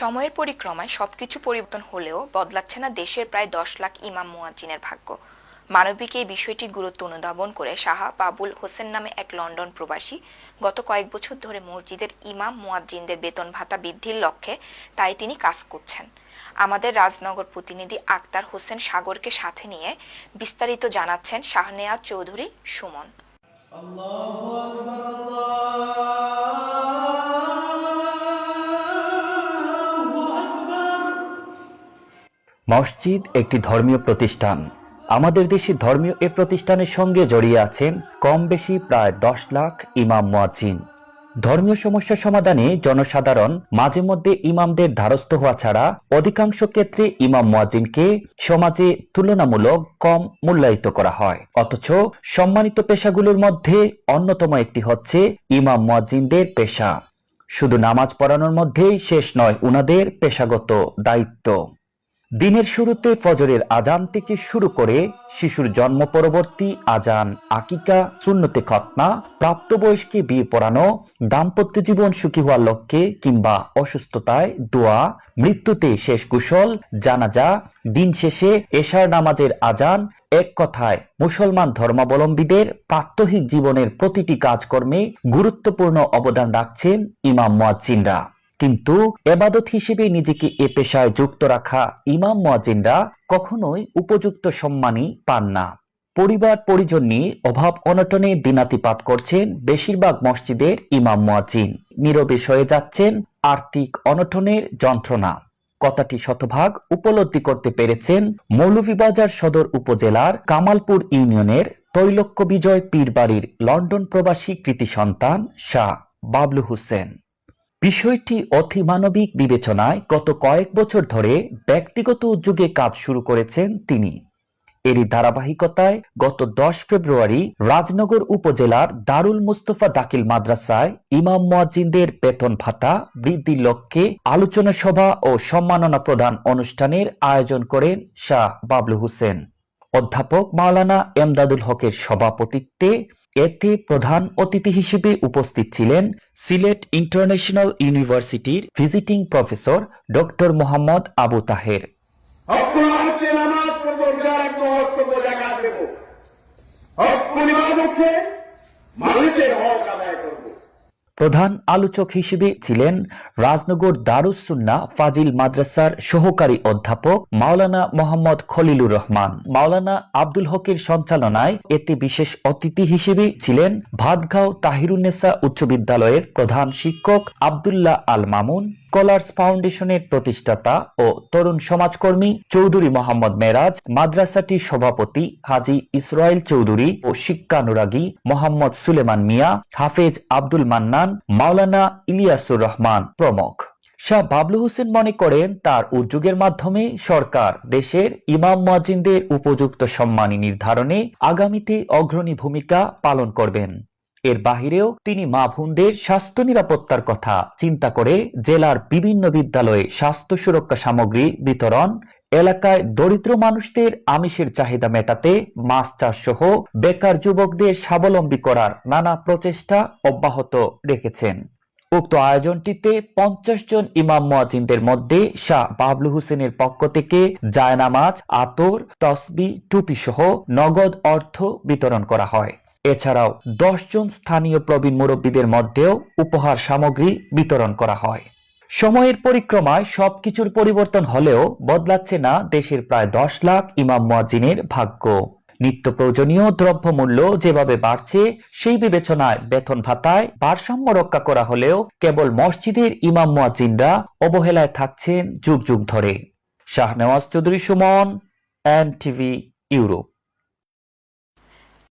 সময়ের পরিক্রমায় সবকিছু পরিবর্তন হলেও বদলাচ্ছে না দেশের প্রায় দশ লাখ ইমাম মুয়াজ্জিনের ভাগ্য। মানবিক এই বিষয়টি গুরুত্ব অনুধাবন করে শাহা বাবুল হোসেন নামে এক লন্ডন প্রবাসী গত কয়েক বছর ধরে মসজিদের ইমাম মুয়াজ্জিনদের বেতন ভাতা বৃদ্ধির লক্ষ্যে তাই তিনি কাজ করছেন। আমাদের রাজনগর প্রতিনিধি আক্তার হোসেন সাগরকে সাথে নিয়ে বিস্তারিত জানাচ্ছেন শাহনেয়াজ চৌধুরী সুমন। মসজিদ একটি ধর্মীয় প্রতিষ্ঠান। আমাদের দেশে ধর্মীয় এ প্রতিষ্ঠানের সঙ্গে জড়িয়ে আছেন কম বেশি প্রায় দশ লাখ ইমাম মুয়াজ্জিন। ধর্মীয় সমস্যা সমাধানে জনসাধারণ মাঝে মধ্যে ইমামদের ধারস্থ হওয়া ছাড়া অধিকাংশ ক্ষেত্রে ইমাম মুয়াজ্জিনকে সমাজে তুলনামূলক কম মূল্যায়িত করা হয়। অথচ সম্মানিত পেশাগুলোর মধ্যে অন্যতম একটি হচ্ছে ইমাম মুয়াজ্জিনদের পেশা। শুধু নামাজ পড়ানোর মধ্যেই শেষ নয়, উনাদের পেশাগত দায়িত্ব। দিনের শুরুতে ফজরের আজান থেকে শুরু করে শিশুর জন্ম পরবর্তী আজান, আকিকা, সুন্নতে খতনা, প্রাপ্তবয়স্কে বিয়ে পড়ানো, দাম্পত্য জীবন সুখী হওয়ার লক্ষ্যে কিংবা অসুস্থতায় দোয়া, মৃত্যুতে শেষ কুশল, জানাজা, দিন শেষে এশার নামাজের আজান, এক কথায় মুসলমান ধর্মাবলম্বীদের প্রাত্যহিক জীবনের প্রতিটি কাজকর্মে গুরুত্বপূর্ণ অবদান রাখছেন ইমাম মুয়াজ্জিনরা। কিন্তু এবাদত হিসেবে নিজেকে এ পেশায় যুক্ত রাখা ইমাম মুয়াজ্জিনরা কখনোই উপযুক্ত সম্মানই পান না। পরিবার পরিজন নিয়ে অভাব অনটনে দিনাতিপাত করছেন বেশিরভাগ মসজিদের ইমাম মুয়াজ্জিন। নীরবে সয়ে যাচ্ছেন আর্থিক অনটনের যন্ত্রণা। কথাটি শতভাগ উপলব্ধি করতে পেরেছেন মৌলভীবাজার সদর উপজেলার কামালপুর ইউনিয়নের তৈলক্য বিজয় পীরবাড়ির লন্ডন প্রবাসী কৃতি সন্তান শাহ বাবলু হোসেন। বিষয়টি অতিমানবিক বিবেচনায় গত কয়েক বছর ধরে ব্যক্তিগত উদ্যোগে কাজ শুরু করেছেন তিনি। এরই ধারাবাহিকতায় গত দশ ফেব্রুয়ারি রাজনগর উপজেলার দারুল মুস্তফা দাখিল মাদ্রাসায় ইমাম মুয়াজ্জিনদের বেতন ভাতা বৃদ্ধির লক্ষ্যে আলোচনা সভা ও সম্মাননা প্রদান অনুষ্ঠানের আয়োজন করেন শাহ বাবলু হোসেন। অধ্যাপক মাওলানা এমদাদুল হকের সভাপতিত্বে এতে প্রধান অতিথি হিসেবে উপস্থিত ছিলেন সিলেট ইন্টারন্যাশনাল ইউনিভার্সিটির visiting professor doctor Mohammad Abu Taher. মানুষের হক প্রধান আলোচক হিসেবে ছিলেন রাজনগর দারুসুন্না ফাজিল মাদ্রাসার সহকারী অধ্যাপক মাওলানা মোহাম্মদ খলিলুর রহমান। মাওলানা আব্দুল হকের সঞ্চালনায় এতে বিশেষ অতিথি হিসেবে ছিলেন ভাতগাঁও তাহিরুন্নেসা উচ্চ বিদ্যালয়ের প্রধান শিক্ষক আবদুল্লাহ আল মামুন। স্কলার্স ফাউন্ডেশনের প্রতিষ্ঠাতা ও তরুণ সমাজকর্মী চৌধুরী মোহাম্মদ মেরাজ, মাদ্রাসাটির সভাপতি হাজি ইসরায়েল চৌধুরী ও শিক্ষানুরাগী মোহাম্মদ সুলেমান মিয়া, হাফেজ আব্দুল মান্নান, মাওলানা ইলিয়াসুর রহমান প্রমুখ। শাহ বাবলু হোসেন মনে করেন, তার উদ্যোগের মাধ্যমে সরকার দেশের ইমাম মুয়াজ্জিনদের উপযুক্ত সম্মানী নির্ধারণে আগামীতে অগ্রণী ভূমিকা পালন করবেন। এর বাহিরেও তিনি মা বোনদের স্বাস্থ্য নিরাপত্তার কথা চিন্তা করে জেলার বিভিন্ন বিদ্যালয়ে স্বাস্থ্য সুরক্ষা সামগ্রী বিতরণ, এলাকায় দরিদ্র মানুষদের আমিষের চাহিদা মেটাতে, মাছ চাষ সহ বেকার যুবকদের স্বাবলম্বী করার নানা প্রচেষ্টা অব্যাহত রেখেছেন। উক্ত আয়োজনটিতে পঞ্চাশ জন ইমাম মুয়াজিনদের মধ্যে শাহ বাবলু হোসেনের পক্ষ থেকে জায়নামাজ, আতর, তসবি, টুপি সহ নগদ অর্থ বিতরণ করা হয়। এছাড়াও দশ জন স্থানীয় প্রবীণ মুরব্বীদের মধ্যেও উপহার সামগ্রী বিতরণ করা হয়। সময়ের পরিক্রমায় সবকিছুর পরিবর্তন হলেও বদলাচ্ছে না দেশের প্রায় দশ লাখ ইমাম মুয়াজ্জিনের ভাগ্য। নিত্য প্রয়োজনীয় দ্রব্যমূল্য যেভাবে বাড়ছে, সেই বিবেচনায় বেতন ভাতায় ভারসাম্য রক্ষা করা হলেও কেবল মসজিদের ইমাম মুয়াজ্জিনরা অবহেলায় থাকছেন যুগ যুগ ধরে। Shahnewaz Chowdhury Suman N TV Europe.